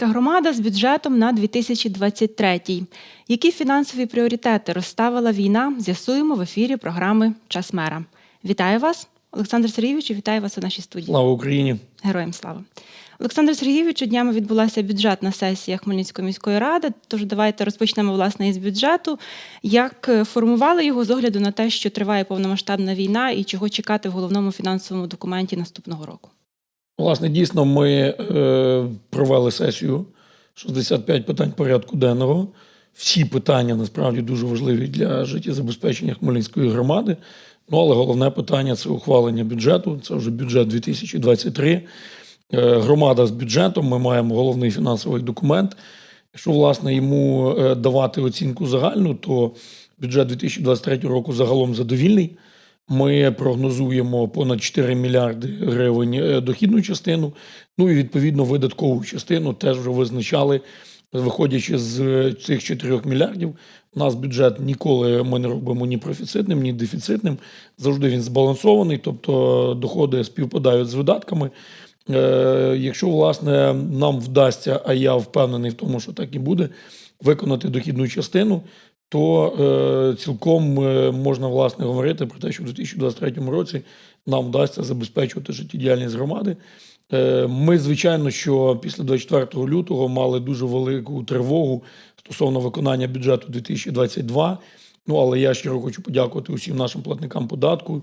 Хмельницька громада з бюджетом на 2023. Які фінансові пріоритети розставила війна? З'ясуємо в ефірі програми Час мера. Вітаю вас, Олександр Сергійович, і вітаю вас у нашій студії. Слава Україні! Героям слава. Олександр Сергійович, днями відбулася бюджетна сесія Хмельницької міської ради. Тож давайте розпочнемо власне із бюджету. Як е, формували його з огляду на те, що триває повномасштабна війна, і чого чекати в головному фінансовому документі наступного року? Власне, дійсно, ми е, провели сесію 65 питань порядку денного. Всі питання насправді дуже важливі для життєзабезпечення Хмельницької громади. Ну, але головне питання це ухвалення бюджету. Це вже бюджет 2023. Е, громада з бюджетом. Ми маємо головний фінансовий документ. Якщо власне йому е, давати оцінку загальну, то бюджет 2023 року загалом задовільний. Ми прогнозуємо понад 4 мільярди гривень е, дохідну частину. Ну і відповідно видаткову частину теж вже визначали, виходячи з е, цих 4 мільярдів. У нас бюджет ніколи ми не робимо ні профіцитним, ні дефіцитним. Завжди він збалансований, тобто доходи співпадають з видатками. Е, Якщо власне нам вдасться, а я впевнений в тому, що так і буде, виконати дохідну частину, то е, цілком е, можна власне говорити про те, що в 2023 році нам вдасться забезпечувати життєдіяльність громади. Е, Ми, звичайно, що після 24 лютого мали дуже велику тривогу стосовно виконання бюджету 2022. Ну але я щиро хочу подякувати усім нашим платникам податку,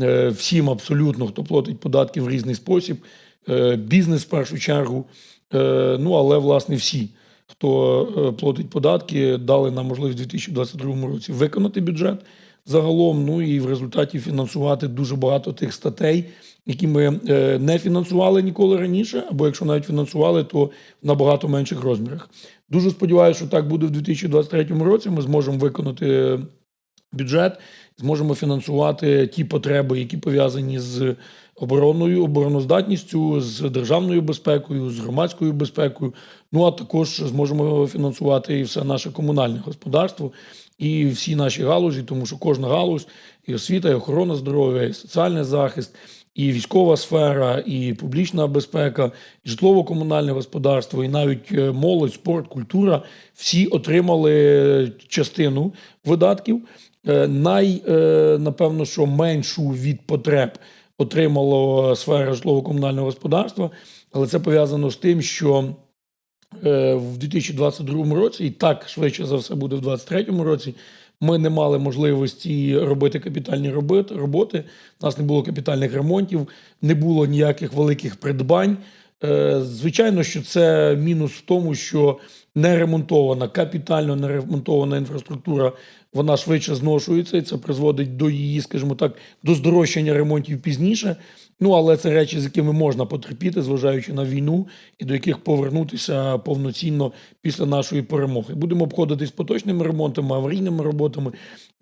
е, всім абсолютно, хто платить податки в різний спосіб, е, бізнес в першу чергу. Е, Ну але власне всі хто е, платить податки, дали нам можливість у 2022 році виконати бюджет загалом. Ну і в результаті фінансувати дуже багато тих статей, які ми е, не фінансували ніколи раніше, або якщо навіть фінансували, то в набагато менших розмірах. Дуже сподіваюся, що так буде в 2023 році. Ми зможемо виконати бюджет, зможемо фінансувати ті потреби, які пов'язані з оборонною обороноздатністю, з державною безпекою, з громадською безпекою. Ну а також зможемо фінансувати і все наше комунальне господарство і всі наші галузі, тому що кожна галузь і освіта, і охорона здоров'я, і соціальний захист. І військова сфера, і публічна безпека, і житлово-комунальне господарство, і навіть е, молодь, спорт, культура всі отримали частину видатків. Е, Най, е, напевно, що меншу від потреб отримало сфера житлово-комунального господарства, але це пов'язано з тим, що е, в 2022 році, і так швидше за все буде в 2023 році. Ми не мали можливості робити капітальні роботи. У нас не було капітальних ремонтів, не було ніяких великих придбань. Е, Звичайно, що це мінус в тому, що не ремонтована, капітально не ремонтована інфраструктура, вона швидше зношується, і це призводить до її, скажімо так, до здорожчання ремонтів пізніше. Ну, але це речі, з якими можна потерпіти, зважаючи на війну, і до яких повернутися повноцінно після нашої перемоги. Будемо обходитись поточними ремонтами, аварійними роботами.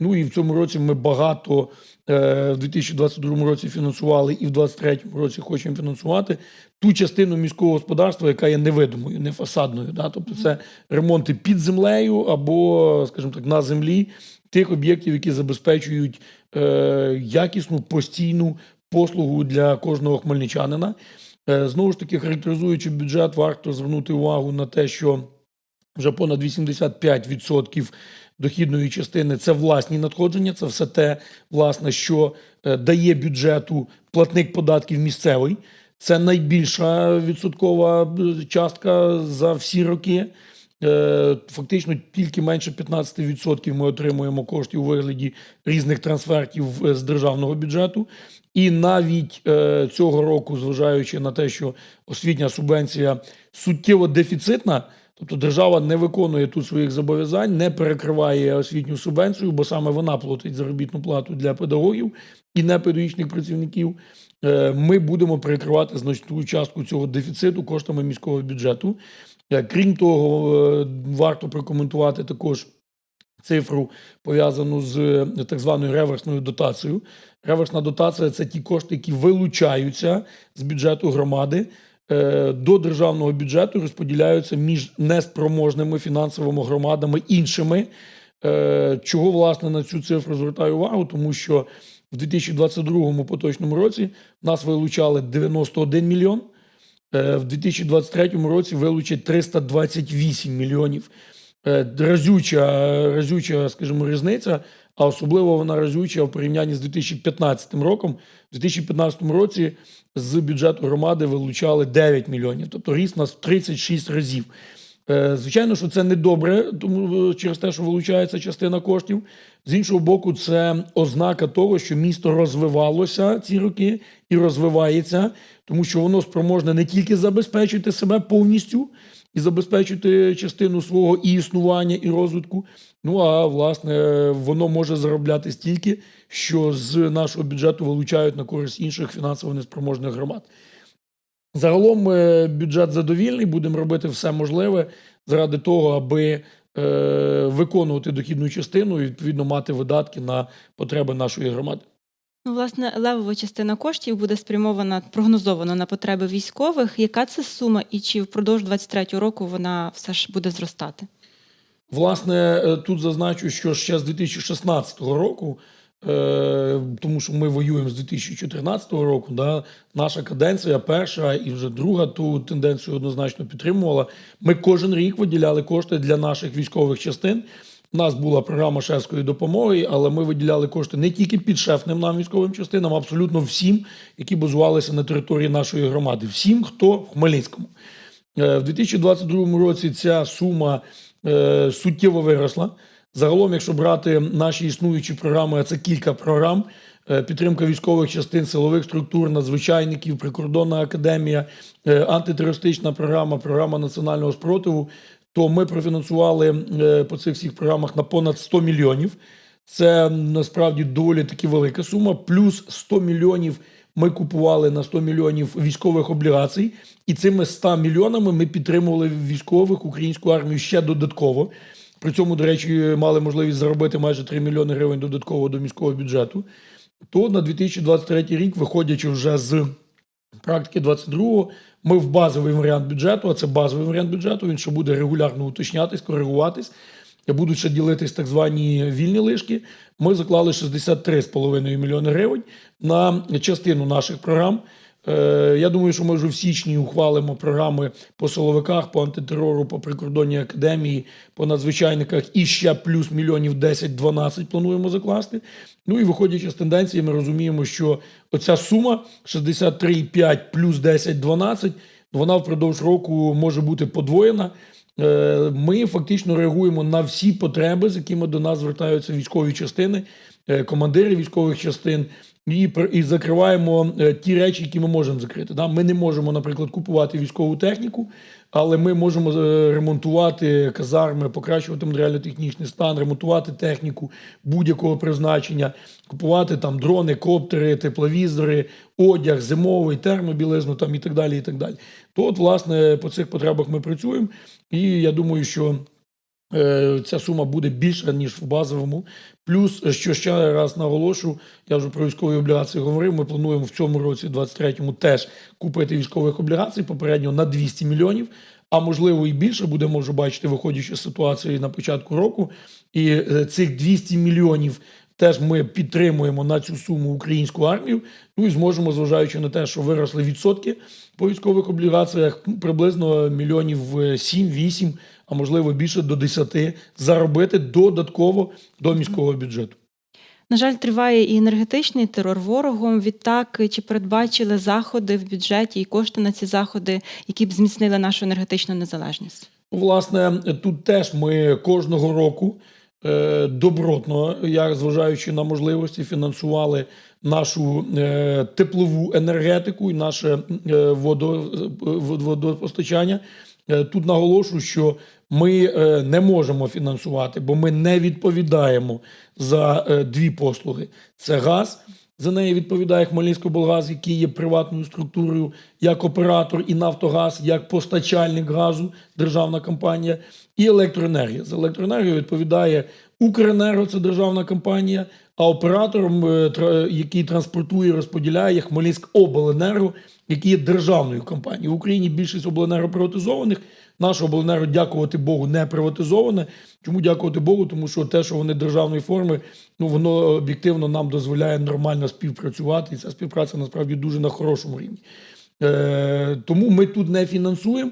Ну і в цьому році ми багато в 2022 році фінансували, і в 2023 році хочемо фінансувати ту частину міського господарства, яка є невидимою, не фасадною. Да? Тобто це ремонти під землею або, скажімо так, на землі тих об'єктів, які забезпечують е, якісну постійну послугу для кожного хмельничанина. Е, Знову ж таки, характеризуючи бюджет, варто звернути увагу на те, що вже понад 85% дохідної частини це власні надходження, це все те, власне, що е, дає бюджету платник податків місцевий. Це найбільша відсоткова е, частка за всі роки. Е, Фактично тільки менше 15% ми отримуємо коштів у вигляді різних трансфертів з державного бюджету. І навіть цього року, зважаючи на те, що освітня субвенція суттєво дефіцитна, тобто держава не виконує тут своїх зобов'язань, не перекриває освітню субвенцію, бо саме вона платить заробітну плату для педагогів і непедагогічних працівників. Е, Ми будемо перекривати значну частку цього дефіциту коштами міського бюджету. Е, Крім того, е, варто прокоментувати також цифру пов'язану з так званою реверсною дотацією. Реверсна дотація це ті кошти, які вилучаються з бюджету громади. Е, До державного бюджету розподіляються між неспроможними фінансовими громадами іншими. Е, Чого власне на цю цифру звертаю увагу? Тому що в 2022 поточному році нас вилучали 91 мільйон. е, в 2023 році вилучать 328 мільйонів. Разюча, разюча, скажімо, різниця, а особливо вона разюча в порівнянні з 2015 роком. У 2015 році з бюджету громади вилучали 9 мільйонів, тобто ріст у нас в 36 разів. Е, Звичайно, що це не добре, тому е, через те, що вилучається частина коштів. З іншого боку, це ознака того, що місто розвивалося ці роки і розвивається, тому що воно спроможне не тільки забезпечити себе повністю і забезпечити частину свого і існування, і розвитку. Ну а власне воно може заробляти стільки, що з нашого бюджету вилучають на користь інших фінансово неспроможних громад. Загалом е, бюджет задовільний, будемо робити все можливе заради того, аби е, виконувати дохідну частину і відповідно мати видатки на потреби нашої громади. Ну, власне, левова частина коштів буде спрямована прогнозовано на потреби військових. Яка це сума, і чи впродовж 23-го року вона все ж буде зростати? Власне, е, тут зазначу, що ще з 2016 року, е, тому що ми воюємо з 2014 року, да, наша каденція перша і вже друга ту тенденцію однозначно підтримувала. Ми кожен рік виділяли кошти для наших військових частин. У нас була програма шефської допомоги, але ми виділяли кошти не тільки підшефним нам військовим частинам, а абсолютно всім, які базувалися на території нашої громади. Всім, хто в Хмельницькому. Е, В 2022 році ця сума е, суттєво виросла. Загалом, якщо брати наші існуючі програми, а це кілька програм: е, підтримка військових частин, силових структур, надзвичайників, прикордонна академія, антитерористична програма, програма національного спротиву, то ми профінансували е, по цих всіх програмах на понад 100 мільйонів. Це насправді доволі таки велика сума. Плюс 100 мільйонів ми купували на 100 мільйонів військових облігацій, і цими 100 мільйонами ми підтримували військових українську армію ще додатково. При цьому, до речі, мали можливість заробити майже 3 мільйони гривень додатково до міського бюджету. То на 2023 рік, виходячи вже з практики 22-го, ми в базовий варіант бюджету, а це базовий варіант бюджету, він ще буде регулярно уточнятись, коригуватись. Будуть ще ділитись так звані вільні лишки. Ми заклали 63,5 мільйони гривень на частину наших програм. Е, Я думаю, що ми вже в січні ухвалимо програми по силовиках, по антитерору, по прикордонній академії, по надзвичайниках і ще плюс мільйонів 10-12 плануємо закласти. Ну і виходячи з тенденції, ми розуміємо, що оця сума 63,5 плюс 10-12, вона впродовж року може бути подвоєна. Е, Ми фактично реагуємо на всі потреби, з якими до нас звертаються військові частини, е, командири військових частин, і, і закриваємо е, ті речі, які ми можемо закрити. Ми не можемо, наприклад, купувати військову техніку, але ми можемо е, ремонтувати казарми, покращувати матеріально-технічний стан, ремонтувати техніку будь-якого призначення, купувати там дрони, коптери, тепловізори, одяг, зимовий, термобілизну там і так далі. І так далі. То, от, власне, по цих потребах ми працюємо, і я думаю, що. Е, Ця сума буде більша ніж в базовому. Плюс, що ще раз наголошу, я вже про військові облігації говорив. Ми плануємо в цьому році, 23-му, теж купити військових облігацій попередньо на 200 мільйонів. А можливо і більше будемо вже бачити, виходячи з ситуації на початку року. І е, цих 200 мільйонів теж ми підтримуємо на цю суму українську армію. Ну і зможемо, зважаючи на те, що виросли відсотки по військових облігаціях, приблизно мільйонів е, 7-8, а можливо більше до 10, заробити додатково до міського бюджету. На жаль, триває і енергетичний терор ворогом. Відтак, чи передбачили заходи в бюджеті і кошти на ці заходи, які б зміцнили нашу енергетичну незалежність? Власне, тут теж ми кожного року е, добротно, як зважаючи на можливості, фінансували нашу е, теплову енергетику і наше е, водо, водопостачання. Е, Тут наголошую, що ми е, не можемо фінансувати, бо ми не відповідаємо за е, дві послуги: це газ. За неї відповідає Хмельницькоблгаз, який є приватною структурою як оператор і Нафтогаз, як постачальник газу, державна компанія, і електроенергія. За електроенергію відповідає Укренерго, це державна компанія, а оператором, який транспортує розподіляє, Хмельницькобленерго, який є державною компанією. В Україні більшість обленерго приватизованих. Наше обленерго, дякувати Богу, не приватизоване. Чому дякувати Богу? Тому що те, що вони державної форми, ну воно об'єктивно нам дозволяє нормально співпрацювати, і ця співпраця насправді дуже на хорошому рівні. Е, тому ми тут не фінансуємо.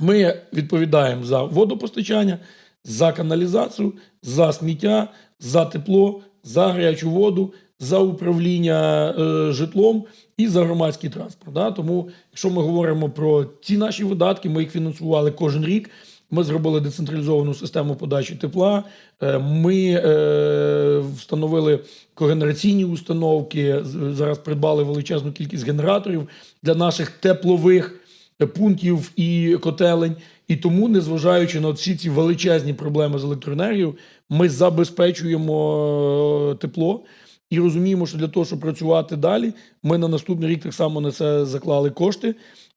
Ми відповідаємо за водопостачання, за каналізацію, за сміття, за тепло, за гарячу воду, за управління е, житлом і за громадський транспорт. Да? Тому, якщо ми говоримо про ці наші видатки, ми їх фінансували кожен рік. Ми зробили децентралізовану систему подачі тепла. Е, Ми е, встановили когенераційні установки. Зараз придбали величезну кількість генераторів для наших теплових е, пунктів і котелень. І тому, незважаючи на всі ці величезні проблеми з електроенергією, ми забезпечуємо тепло. І розуміємо, що для того, щоб працювати далі, ми на наступний рік так само на це заклали кошти.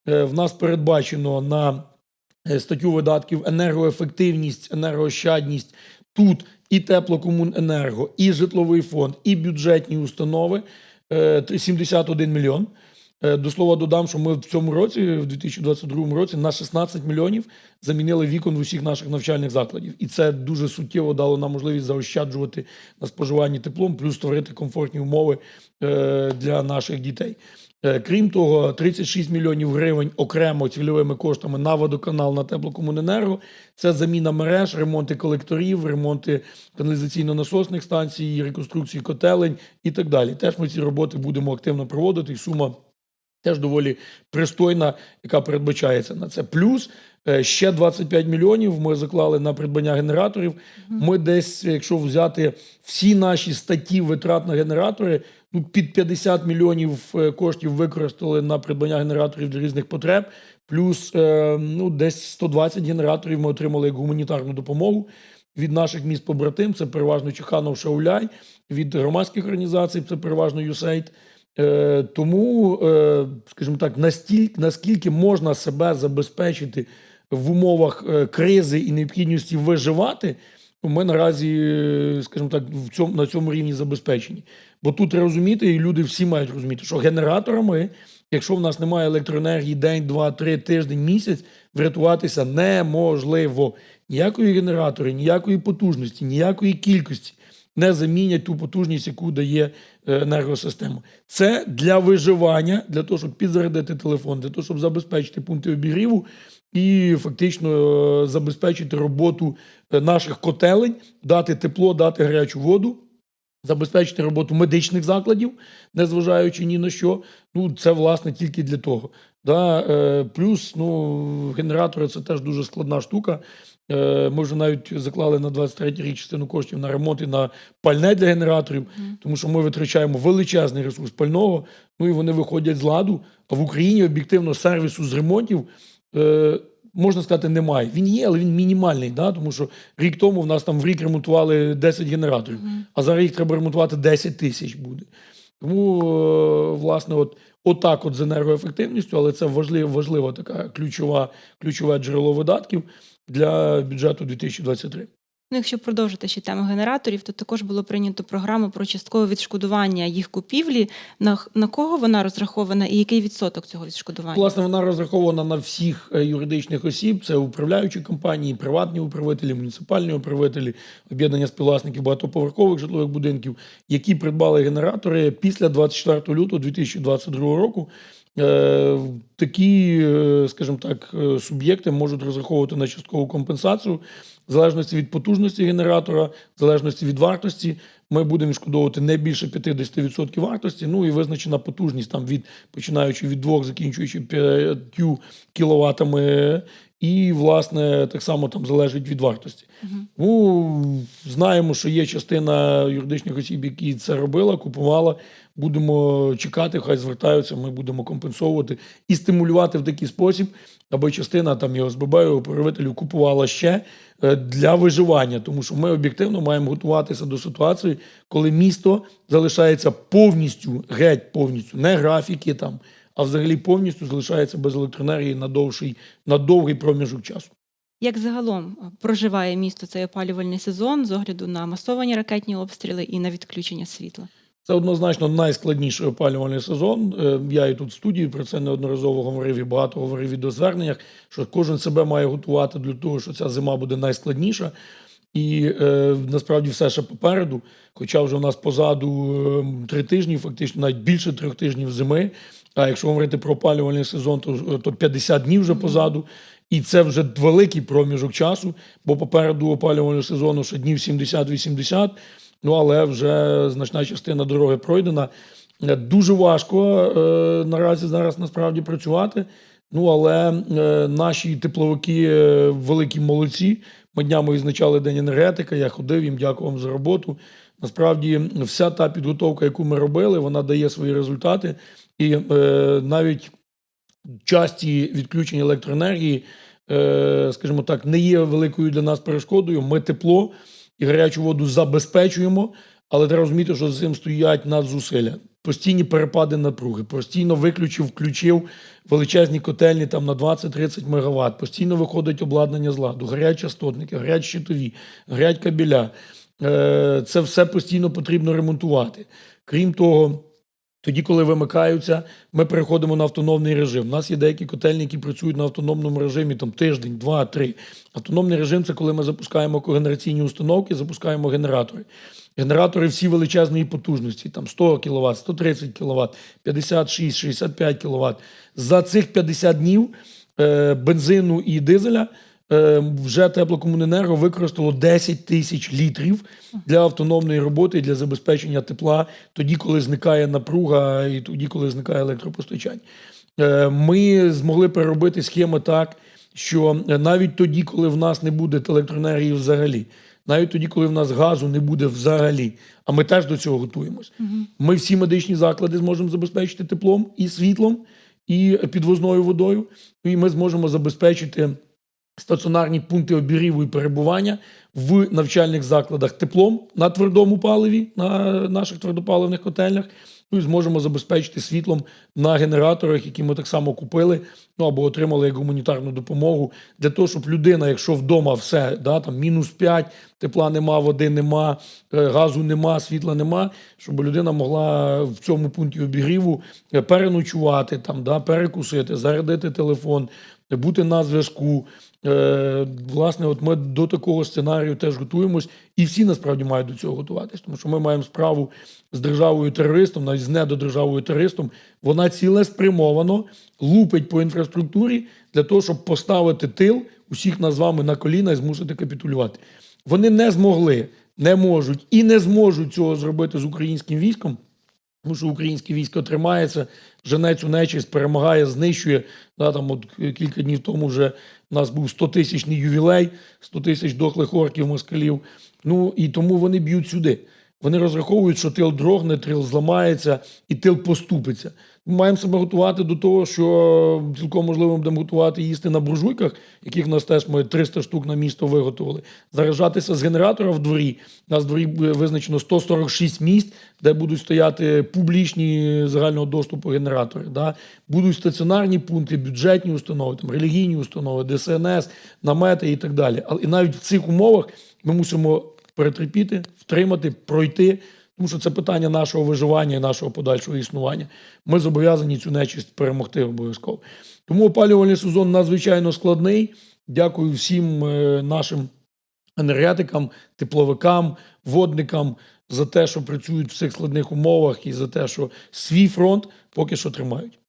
Е, В нас передбачено на е, статтю видатків енергоефективність, енергоощадність. Тут і теплокомуненерго, і житловий фонд, і бюджетні установи е, 71 мільйон. Е, До слова додам, що ми в цьому році, в 2022 році, на 16 мільйонів замінили вікон в усіх наших навчальних закладів. І це дуже суттєво дало нам можливість заощаджувати на споживанні теплом, плюс створити комфортні умови е, для наших дітей. Е, Крім того, 36 мільйонів гривень окремо цільовими коштами на водоканал на теплокомуненерго. Це заміна мереж, ремонти колекторів, ремонти каналізаційно-насосних станцій, реконструкції котелень і так далі. Теж ми ці роботи будемо активно проводити. І сума теж доволі пристойна, яка передбачається на це. Плюс е, ще 25 мільйонів ми заклали на придбання генераторів. Ми десь, якщо взяти всі наші статті витрат на генератори, ну під 50 мільйонів е, коштів використали на придбання генераторів для різних потреб. Плюс е, ну, десь 120 генераторів ми отримали як гуманітарну допомогу від наших міст побратим. Це переважно Чеханов Шауляй, від громадських організацій, це переважно USAID. Е, тому, е, скажімо так, настільки, наскільки можна себе забезпечити в умовах е, кризи і необхідності виживати, ми наразі, е, скажімо так, в цьому, на цьому рівні забезпечені. Бо тут розуміти, і люди всі мають розуміти, що генераторами, якщо в нас немає електроенергії день, два, три, тиждень, місяць, врятуватися неможливо. Ніякої генератори, ніякої потужності, ніякої кількості не замінять ту потужність, яку дає е, енергосистема. Це для виживання, для того, щоб підзарядити телефон, для того, щоб забезпечити пункти обігріву і фактично е, забезпечити роботу е, наших котелень, дати тепло, дати гарячу воду. Забезпечити роботу медичних закладів, незважаючи ні на що. Ну, це власне тільки для того. Да? Плюс ну, генератори це теж дуже складна штука. Е, ми вже навіть заклали на 23 рік частину коштів на ремонт і на пальне для генераторів, тому що ми витрачаємо величезний ресурс пального, ну і вони виходять з ладу. А в Україні об'єктивно сервісу з ремонтів. Е, Можна сказати, немає. Він є, але він мінімальний, да? тому що рік тому в нас там в рік ремонтували 10 генераторів, а зараз їх треба ремонтувати 10 тисяч буде. Тому, е, власне, от, отак от з енергоефективністю, але це важлива, важлива така ключова, ключове джерело видатків для бюджету 2023. Ну, якщо продовжити ще тему генераторів, то також було прийнято програму про часткове відшкодування їх купівлі. На, на кого вона розрахована і який відсоток цього відшкодування? Власне, вона розрахована на всіх е, юридичних осіб: це управляючі компанії, приватні управителі, муніципальні управителі, об'єднання співвласників багатоповерхових житлових будинків, які придбали генератори після 24 лютого 2022 року. Е, Такі, е, скажімо так, е, суб'єкти можуть розраховувати на часткову компенсацію в залежності від потужності генератора, в залежності від вартості. Ми будемо відшкодовувати не більше 50% вартості. Ну і визначена потужність там від починаючи від 2, закінчуючи 5 кіловатами. І, власне, так само там залежить від вартості. Ну, знаємо, що є частина юридичних осіб, які це робила, купувала. Будемо чекати, хай звертаються, ми будемо компенсовувати і стимулювати в такий спосіб, аби частина там і ОСББ, і купувала ще е, для виживання, тому що ми об'єктивно маємо готуватися до ситуації, коли місто залишається повністю, геть повністю, не графіки там, а взагалі повністю залишається без електроенергії на довший, на довгий проміжок часу. Як загалом е, проживає місто цей опалювальний сезон з огляду на масовані ракетні обстріли і на відключення світла? Це однозначно найскладніший опалювальний сезон. Е, Я і тут в студії про це неодноразово говорив і багато говорив і до зверненнях, що кожен себе має готувати для того, що ця зима буде найскладніша. І е, насправді все ще попереду. Хоча вже у нас позаду е, три тижні, фактично навіть більше трьох тижнів зими. А якщо говорити про опалювальний сезон, то, то 50 днів вже позаду. І це вже великий проміжок часу, бо попереду опалювального сезону ще днів 70-80. Ну але вже значна частина дороги пройдена. Е, Дуже важко е, наразі зараз насправді працювати. Ну але е, наші тепловики е, великі молодці. Ми днями відзначали День енергетика. Я ходив їм, дякую вам за роботу. Насправді, вся та підготовка, яку ми робили, вона дає свої результати. І е, навіть часті відключення електроенергії, е, скажімо так, не є великою для нас перешкодою. Ми тепло і гарячу воду забезпечуємо, але треба розуміти, що за цим стоять надзусилля. Постійні перепади напруги, постійно виключив, включив величезні котельні там на 20-30 МВт, постійно виходить обладнання з ладу, гарячі частотники, гарять щитові, гарять кабеля. Е, Це все постійно потрібно ремонтувати. Крім того, тоді, коли вимикаються, ми переходимо на автономний режим. У нас є деякі котельні, які працюють на автономному режимі там тиждень, два, три. Автономний режим це коли ми запускаємо когенераційні установки, запускаємо генератори. Генератори всі величезної потужності, там 100 кВт, 130 кВт, 56, 65 кВт. За цих 50 днів е, бензину і дизеля вже теплокомуненерго використало 10 тисяч літрів для автономної роботи і для забезпечення тепла тоді, коли зникає напруга і тоді, коли зникає електропостачання. Е, Ми змогли переробити схеми так, що навіть тоді, коли в нас не буде електроенергії взагалі, навіть тоді, коли в нас газу не буде взагалі, а ми теж до цього готуємось. Ми всі медичні заклади зможемо забезпечити теплом і світлом, і підвозною водою, і ми зможемо забезпечити стаціонарні пункти обігріву і перебування в навчальних закладах теплом на твердому паливі, на наших твердопаливних котельнях. Ну і зможемо забезпечити світлом на генераторах, які ми так само купили, ну або отримали як гуманітарну допомогу для того, щоб людина, якщо вдома все, да, там мінус 5, тепла нема, води нема, е, газу нема, світла нема, щоб людина могла в цьому пункті обігріву е, переночувати, там, да, перекусити, зарядити телефон, бути на зв'язку. Е, власне, от ми до такого сценарію теж готуємось, і всі насправді мають до цього готуватись, тому що ми маємо справу з державою терористом, навіть з недодержавою терористом. Вона цілеспрямовано лупить по інфраструктурі для того, щоб поставити тил усіх нас з вами на коліна і змусити капітулювати. Вони не змогли, не можуть і не зможуть цього зробити з українським військом. Тому що українське військо тримається, жене цю нечисть, перемагає, знищує. Да, там от кілька днів тому вже у нас був 100-тисячний ювілей, 100 тисяч дохлих орків москалів. Ну і тому вони б'ють сюди. Вони розраховують, що тил дрогне, тил зламається і тил поступиться. Маємо себе готувати до того, що цілком можливо будемо готувати їсти на буржуйках, яких в нас теж ми 300 штук на місто виготовили. Заряджатися з генератора в дворі. У нас в дворі визначено 146 місць, де будуть стояти публічні загального доступу генератори. Да? Будуть стаціонарні пункти, бюджетні установи, там, релігійні установи, ДСНС, намети і так далі. Але і навіть в цих умовах ми мусимо перетерпіти, втримати, пройти. Тому що це питання нашого виживання і нашого подальшого існування. Ми зобов'язані цю нечисть перемогти обов'язково. Тому опалювальний сезон надзвичайно складний. Дякую всім е, нашим енергетикам, тепловикам, водникам за те, що працюють в цих складних умовах, і за те, що свій фронт поки що тримають.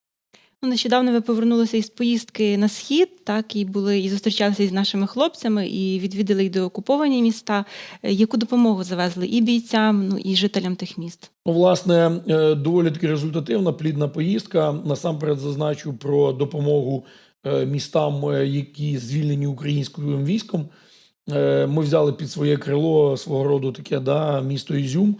Ну, Нещодавно ви повернулися із поїздки на схід, так і були і зустрічалися із нашими хлопцями, і відвідали й доокуповані міста. Е, Яку допомогу завезли і бійцям, ну і жителям тих міст? Ну, власне, е, доволі таки результативна, плідна поїздка. Насамперед зазначу про допомогу е, містам, які звільнені українським військом. Ми взяли під своє крило свого роду таке да, місто Ізюм.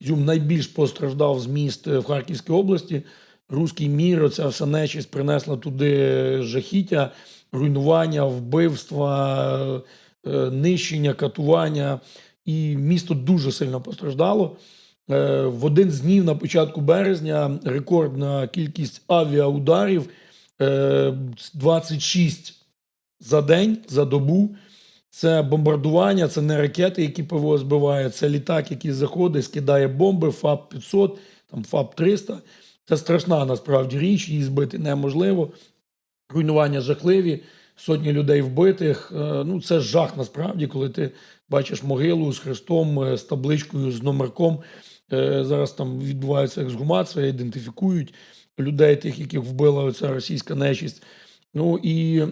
Ізюм найбільш постраждав з міст в Харківській області. Руський мір, оця вся нечисть принесла туди жахіття, руйнування, вбивства, е, нищення, катування. І місто дуже сильно постраждало. Е, В один з днів на початку березня рекордна кількість авіаударів е, 26 за день, за добу. Це бомбардування, це не ракети, які ПВО збиває, це літак, який заходить, скидає бомби, ФАП-500, там ФАП-300. Це страшна насправді річ, її збити неможливо. Руйнування жахливі. сотні людей вбитих. Е, Ну, це жах насправді, коли ти бачиш могилу з хрестом, е, з табличкою, з номерком. Е, Зараз там відбувається ексгумація, ідентифікують людей, тих, яких вбила ця російська нечисть. Ну і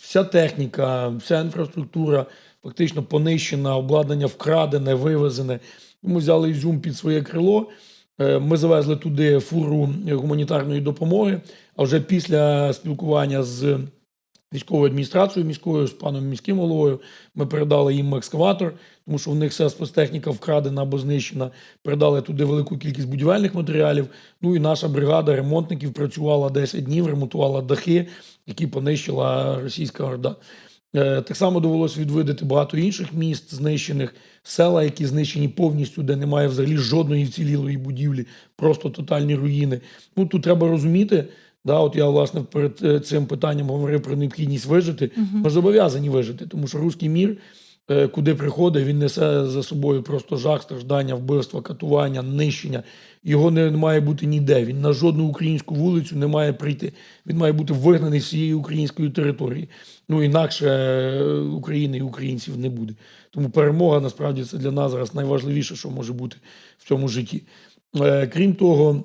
вся техніка, вся інфраструктура фактично понищена, обладнання вкрадене, вивезене. Ми взяли Ізюм під своє крило. Е, Ми завезли туди фуру гуманітарної допомоги. А вже після спілкування з військовою адміністрацією міською, з паном міським головою, ми передали їм екскаватор, тому що в них вся спецтехніка вкрадена або знищена. Передали туди велику кількість будівельних матеріалів. Ну і наша бригада ремонтників працювала 10 днів, ремонтувала дахи, які понищила російська орда. Е, Так само довелося відвидати багато інших міст, знищених села, які знищені повністю, де немає взагалі жодної вцілілої будівлі, просто тотальні руїни. Ну тут треба розуміти. Да, от я власне перед е, цим питанням говорив про необхідність вижити. Ми зобов'язані вижити, тому що руський мір, куди приходить, він несе за собою просто жах, страждання, вбивства, катування, нищення. Його не має бути ніде. Він на жодну українську вулицю не має прийти. Він має бути вигнаний з цієї української території. Ну інакше е, України і українців не буде. Тому перемога насправді це для нас зараз найважливіше, що може бути в цьому житті. Е, Крім того,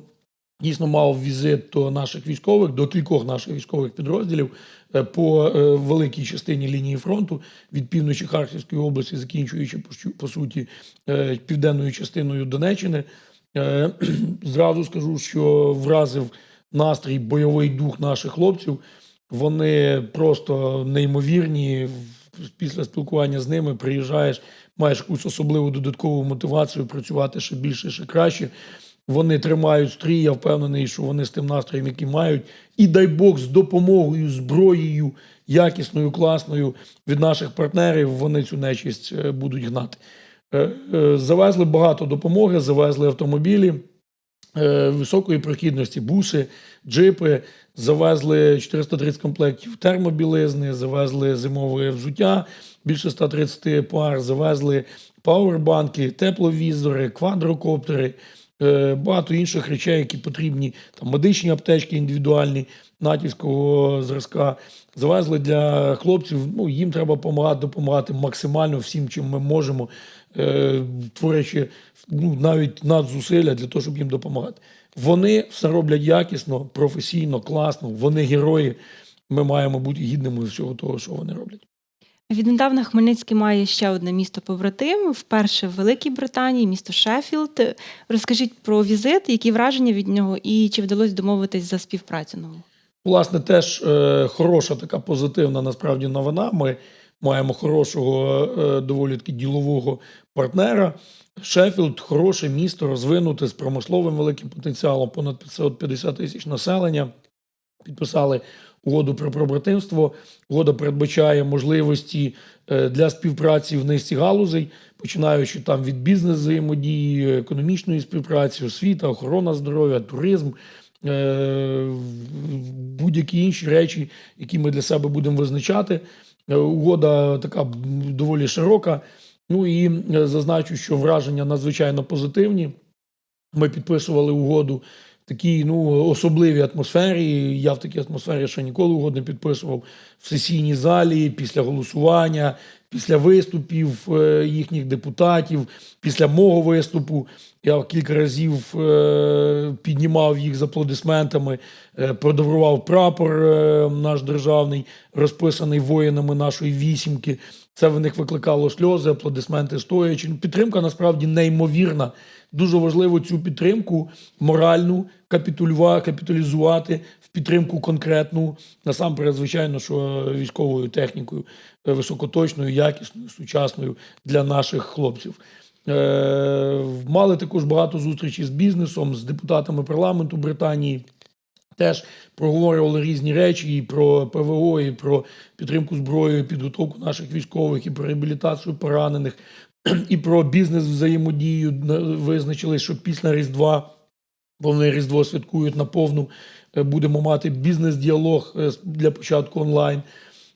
дійсно мав візит до наших військових, до кількох наших військових підрозділів е, по е, великій частині лінії фронту від півночі Харківської області, закінчуючи по суті е, південною частиною Донеччини. Е, Зразу скажу, що вразив настрій, бойовий дух наших хлопців. Вони просто неймовірні. Після спілкування з ними приїжджаєш, маєш якусь особливу додаткову мотивацію працювати ще більше, ще краще. Вони тримають стрій, я впевнений, що вони з тим настроєм, який мають, і дай Бог з допомогою, зброєю, якісною, класною від наших партнерів, вони цю нечисть е, будуть гнати. Е, е, Завезли багато допомоги, завезли автомобілі високої прохідності, буси, джипи, завезли 430 комплектів термобілизни, завезли зимове взуття, більше 130 пар, завезли пауербанки, тепловізори, квадрокоптери, багато інших речей, які потрібні, там медичні аптечки індивідуальні натівського зразка. Завезли для хлопців. Ну їм треба допомагати, допомагати максимально всім, чим ми можемо, е, творячи ну, навіть надзусилля для того, щоб їм допомагати. Вони все роблять якісно, професійно, класно. Вони герої. Ми маємо бути гідними всього того, що вони роблять. Віднедавна Хмельницький має ще одне місто побратим, вперше в Великій Британії, місто Шеффілд. Розкажіть про візит, які враження від нього, і чи вдалося домовитись за співпрацю нову? Власне, теж е, хороша така позитивна насправді новина. Ми маємо хорошого, е, доволі таки ділового партнера. Шеффілд хороше місто, розвинуте з промисловим великим потенціалом, понад 550 тисяч населення. Підписали угоду про побратимство. Угода передбачає можливості е, для співпраці в низці галузей, починаючи там від бізнес взаємодії, економічної співпраці, освіта, охорона здоров'я, туризм, е, будь-які інші речі, які ми для себе будемо визначати. Е, Угода така доволі широка. Ну і зазначу, що враження надзвичайно позитивні. Ми підписували угоду такій ну, особливій атмосфері. Я в такій атмосфері ще ніколи угод не підписував в сесійній залі після голосування, після виступів е, їхніх депутатів, після мого виступу. Я кілька разів е, піднімав їх з аплодисментами, е, продаврував прапор наш державний, розписаний воїнами нашої вісімки. Це в них викликало сльози, аплодисменти стоячи. Ну, Підтримка насправді неймовірна. Дуже важливо цю підтримку моральну капіталізувати в підтримку конкретну, насамперед, звичайно, що військовою технікою, е, високоточною, якісною, сучасною для наших хлопців. Е, Мали також багато зустрічей з бізнесом, з депутатами парламенту Британії. Теж проговорювали різні речі і про ПВО, і про підтримку зброєю, підготовку наших військових, і про реабілітацію поранених, і про бізнес взаємодію. Визначили, що після Різдва, вони Різдво святкують наповну, е, будемо мати бізнес-діалог е, для початку онлайн.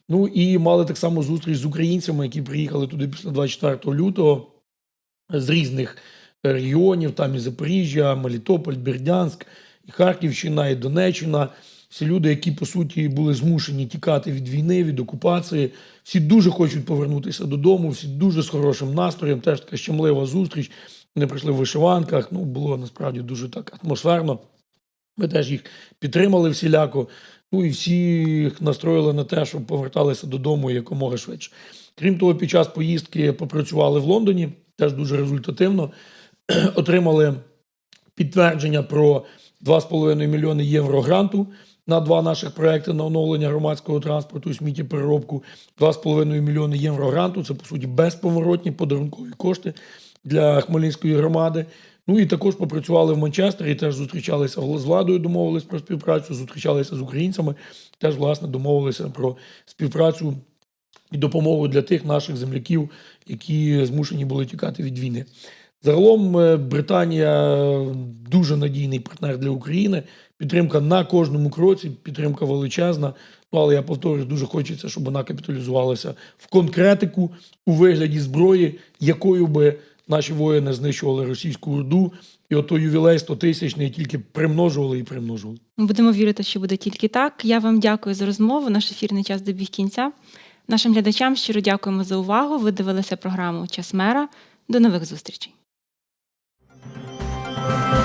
Ну і мали так само зустріч з українцями, які приїхали туди після 24 лютого з різних регіонів, там і Запоріжжя, Мелітополь, Бердянськ, Харківщина, і Донеччина. Всі люди, які по суті були змушені тікати від війни, від окупації, всі дуже хочуть повернутися додому, всі дуже з хорошим настроєм. Теж така щемлива зустріч. Вони прийшли в вишиванках. Ну було насправді дуже так атмосферно. Ми теж їх підтримали всіляко. Ну і всіх настроїли на те, щоб поверталися додому якомога швидше. Крім того, під час поїздки попрацювали в Лондоні, теж дуже результативно. Отримали підтвердження про 2,5 мільйони євро гранту на два наших проекти на оновлення громадського транспорту і сміттєпереробку. 2,5 мільйони євро гранту це по суті безповоротні подарункові кошти для Хмельницької громади. Ну і також попрацювали в Манчестері, теж зустрічалися з владою, домовились про співпрацю, зустрічалися з українцями, теж власне домовилися про співпрацю і допомогу для тих наших земляків, які змушені були тікати від війни. Загалом е, Британія дуже надійний партнер для України. Підтримка на кожному кроці, підтримка величезна. Ну, але я повторюю, дуже хочеться, щоб вона капіталізувалася в конкретику у вигляді зброї, якою би наші воїни знищували російську орду, і ото ювілей 100 тисячний тільки примножували і примножували. Ми будемо вірити, що буде тільки так. Я вам дякую за розмову. Наш ефірний час добіг кінця. Нашим глядачам щиро дякуємо за увагу. Ви дивилися програму Час мера. До нових зустрічей. Bye.